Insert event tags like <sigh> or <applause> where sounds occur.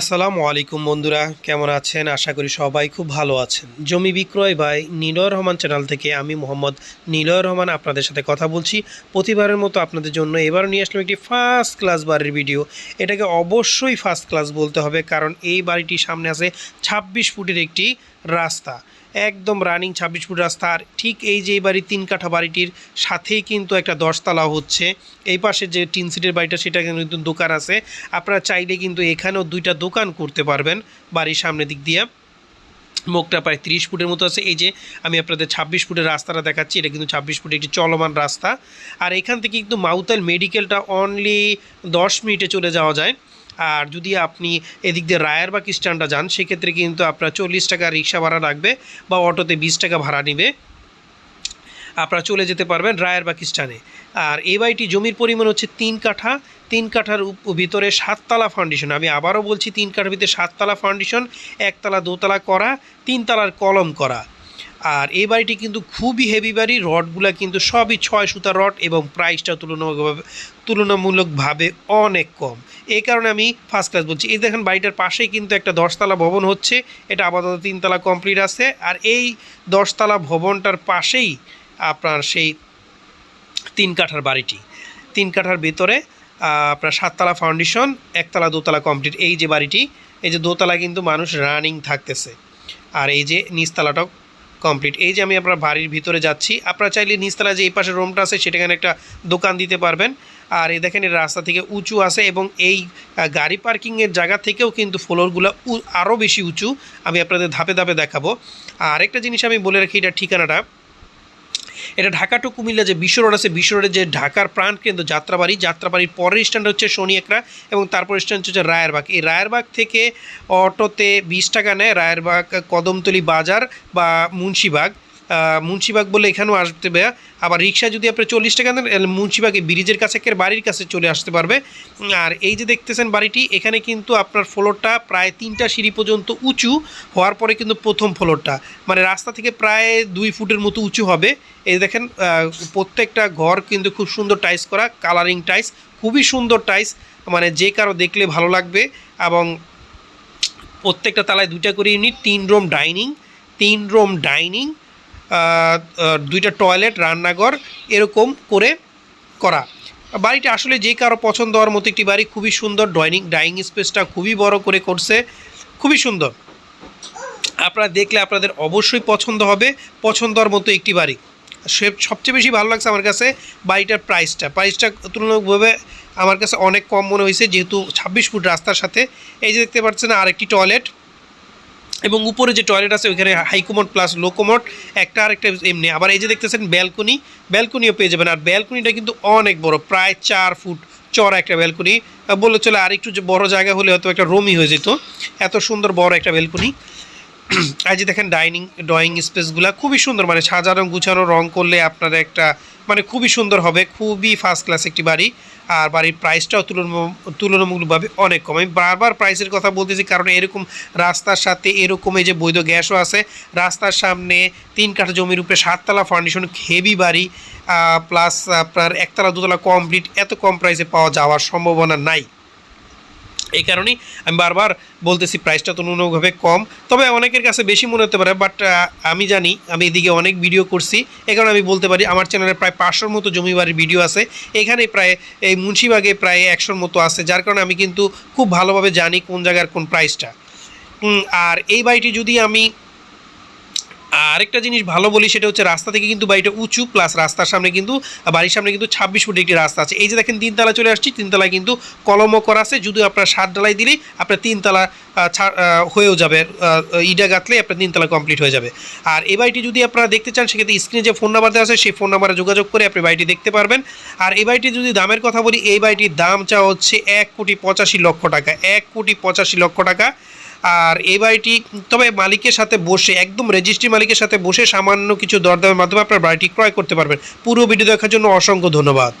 আসসালামু আলাইকুম বন্ধুরা, কেমন আছেন? আশা করি সবাই খুব ভালো আছেন। জমি বিক্রয় ভাই নীলয় রহমান চ্যানেল থেকে আমি মোহাম্মদ নীলয় রহমান আপনাদের সাথে কথা বলছি। প্রতিবারের মতো আপনাদের জন্য এবারও নিয়ে আসলাম একটি ফার্স্ট ক্লাস বাড়ির ভিডিও এটাকে অবশ্যই ফার্স্ট ক্লাস বলতে হবে, কারণ এই বাড়িটির সামনে আছে ছাব্বিশ ফুটের একটি রাস্তা। একদম রানিং ছাব্বিশ ফুট রাস্তা। আর ঠিক এই যে বাড়ির তিন কাঠা বাড়িটির সাথেই কিন্তু একটা দশতলা হচ্ছে। এই পাশে যে টিন সিটের বাড়িটা, সেটা কিন্তু দোকান আছে। আপনারা চাইলে কিন্তু এখানেও দুইটা দোকান করতে পারবেন বাড়ির সামনের দিক দিয়ে। মুখটা প্রায় তিরিশ ফুটের মতো আছে। এই যে আমি আপনাদের ছাব্বিশ ফুটের রাস্তাটা দেখাচ্ছি, এটা কিন্তু ছাব্বিশ ফুটের একটি চলমান রাস্তা। আর এখান থেকে কিন্তু মাউতাল মেডিকেলটা অনলি দশ মিনিটে চলে যাওয়া যায়। আর যদি আপনি এদিক দিয়ে রায়ারবাগ স্ট্যান্ডটা যান, সেক্ষেত্রে কিন্তু আপনার চল্লিশ টাকা রিক্সা ভাড়া লাগবে বা অটোতে বিশ টাকা ভাড়া নেবে। আপনারা চলে যেতে পারবেন রায়েরবাগ স্ট্যান্ডে আর এই বাড়িটি জমির পরিমাণ হচ্ছে তিন কাঠা। তিন কাঠার ভিতরে সাততলা ফাউন্ডেশন আমি আবারও বলছি, তিন কাঠার ভিতরে সাততলা ফাউন্ডেশন একতলা দোতলা করা, তিনতলার কলম করা। আর এই বাড়িটি কিন্তু খুবই হেভি বাড়ি। রডগুলো কিন্তু সবই ছয় সুতা রড এবং প্রাইসটা তুলনামূলকভাবে তুলনামূলকভাবে অনেক কম। এই কারণে আমি ফার্স্ট ক্লাস বলছি। এই দেখেন বাড়িটার পাশেই কিন্তু একটা দশতলা ভবন হচ্ছে। এটা আপাতত তিনতলা কমপ্লিট আছে। আর এই দশতলা ভবনটার পাশেই আপনার সেই তিন কাঠার বাড়িটি। তিন কাঠার ভেতরে আপনার সাততলা ফাউন্ডেশন একতলা দোতলা কমপ্লিট এই যে বাড়িটি, এই যে দোতলা কিন্তু মানুষ রানিং থাকতেছে। আর এই যে নিচতলাটাও কমপ্লিট এই যে আমি আপনার বাড়ির ভিতরে যাচ্ছি, আপনারা চাইলে নিচতলা যে এই পাশে রুমটা আছে, সেটাখানে একটা দোকান দিতে পারবেন। আর এই দেখেন রাস্তা থেকে উঁচু আছে এবং এই গাড়ি পার্কিংয়ের জায়গা থেকেও কিন্তু ফ্লোরগুলো আরও বেশি উঁচু। আমি আপনাদের ধাপে ধাপে দেখাবো। আর একটা জিনিস আমি বলে রাখি, এটা ঠিকানাটা। এটা ঢাকা টু কুমিল্লা যে বিশ্ব রোড আছে বিশ্ব রোডের যে ঢাকার প্রাণকেন্দ্র যাত্রাবাড়ি, যাত্রাবাড়ির পরের স্ট্যান্ড হচ্ছে একরা এবং তারপর স্ট্যান্ড হচ্ছে রায়েরবাগ। এই রায়েরবাগ থেকে অটোতে বিশ টাকা নেয়, রায়েরবাগ, কদমতলি বাজার বা মুন্সিবাগ। মুন্সিবাগ বলে এখানেও আসতে হবে আবার রিক্সা যদি আপনি চল্লিশ টাকা দেন মুন্সিবাগ ব্রিজের কাছে বাড়ির কাছে চলে আসতে পারবে। আর এই যে দেখতেছেন বাড়িটি, এখানে কিন্তু আপনার ফ্লোরটা প্রায় তিনটা সিঁড়ি পর্যন্ত উঁচু হওয়ার পরে কিন্তু প্রথম ফ্লোরটা। মানে রাস্তা থেকে প্রায় দুই ফুটের মতো উঁচু হবে। এই দেখেন প্রত্যেকটা ঘর কিন্তু খুব সুন্দর টাইস করা, কালারিং টাইস খুবই সুন্দর টাইস মানে যে কারও দেখলে ভালো লাগবে। এবং প্রত্যেকটা তালায় দুইটা করে ইউনিট, তিন রুম ডাইনিং, তিন রুম ডাইনিং দুইটা টয়লেট, রান্নাঘর এরকম করে করা। বাড়িটা আসলে যে কারও পছন্দ হওয়ার মতো একটি বাড়ি, খুবই সুন্দর, ডাইনিং ডাইনিং স্পেসটা খুবই বড় করে করছে, খুবই সুন্দর। আপনারা দেখলে আপনাদের অবশ্যই পছন্দ হবে, পছন্দ হওয়ার মতো একটি বাড়ি। সে সবচেয়ে বেশি ভালো লাগছে আমার কাছে বাড়িটার প্রাইসটা প্রাইসটা তুলনামূলকভাবে আমার কাছে অনেক কম মনে হয়েছে, যেহেতু ছাব্বিশ ফুট রাস্তার সাথে। এই যে দেখতে পাচ্ছেন, আরেকটি টয়লেট এবং উপরে যে টয়লেট আছে, ওইখানে হাইকোমোড প্লাস লোকোমোড একটা আরেকটা এমনি। আবার এই যে দেখতেছেন ব্যালকনি ব্যালকনিও পেয়ে যাবেন। আর ব্যালকনিটা কিন্তু অনেক বড়, প্রায় চার ফুট চড়া একটা ব্যালকনি বলে চলে, আর একটু যে বড় জায়গা হলে হয়তো একটা রুমই হয়ে যেত। এত সুন্দর বড় একটা ব্যালকনি <clears throat> আর যে দেখেন ডাইনিং ড্রয়িং স্পেসগুলো খুবই সুন্দর। মানে সাজানো, গুছানো, রং করলে আপনার একটা মানে খুবই সুন্দর হবে। খুবই ফার্স্ট ক্লাস একটি বাড়ি। আর বাড়ির প্রাইসটাও তুলনা তুলনামূলকভাবে অনেক কম। আমি বারবার প্রাইসের কথা বলতেছি কারণ এরকম রাস্তার সাথে এরকম এই যে বৈধ গ্যাসও আছে, রাস্তার সামনে তিন কাঠা জমির উপরে সাততলা ফাউন্ডেশন হেভি বাড়ি প্লাস আপনার একতলা, দুতলা কমপ্লিট এত কম প্রাইসে পাওয়া যাওয়ার সম্ভাবনা নাই। এই কারণেই আমি বারবার বলতেছি প্রাইসটা তুলনামূলকভাবে কম। তবে অনেকের কাছে বেশি মনে হতে পারে বাট আমি জানি, আমি এদিকে অনেক ভিডিও করছি। এ কারণে আমি বলতে পারি, আমার চ্যানেলে প্রায় পাঁচশোর মতো জমি বাড়ির ভিডিও আছে। এখানে প্রায়, এই মুন্সিবাগে প্রায় একশোর মতো আছে, যার কারণে আমি কিন্তু খুব ভালোভাবে জানি কোন জায়গার কোন প্রাইসটা আর এই বাড়িটি যদি আমি আরেকটা জিনিস ভালো বলি, সেটা হচ্ছে রাস্তা থেকে কিন্তু বাড়িটা উঁচু প্লাস রাস্তার সামনে কিন্তু বাড়ির সামনে কিন্তু ছাব্বিশ ফুট একটি রাস্তা আছে। এই যে দেখেন, তিনতলা চলে আসছি, তিনতলায় কিন্তু কলমও করা আছে যদি আপনার সাত ডালাই দিলেই আপনার তিনতলা হয়েও যাবে ইটা গাঁথলে আপনার তিনতলা কমপ্লিট হয়ে যাবে। আর এই বাড়িটি যদি আপনারা দেখতে চান, সেক্ষেত্রে স্ক্রিনে যে ফোন নাম্বার দেওয়া আছে, সেই ফোন নাম্বারে যোগাযোগ করে আপনি বাড়িটি দেখতে পারবেন। আর এই বাড়িটি যদি দামের কথা বলি, এই বাড়িটির দাম চা হচ্ছে এক কোটি পঁচাশি লক্ষ টাকা, এক কোটি পঁচাশি লক্ষ টাকা। আর এই বাড়িটি তবে মালিকের সাথে বসে, একদম রেজিস্ট্রি মালিকের সাথে বসে সামান্য কিছু দরদামের মাধ্যমে আপনার বাড়িটি ক্রয় করতে পারবেন। পুরো ভিডিও দেখার জন্য অসংখ্য ধন্যবাদ।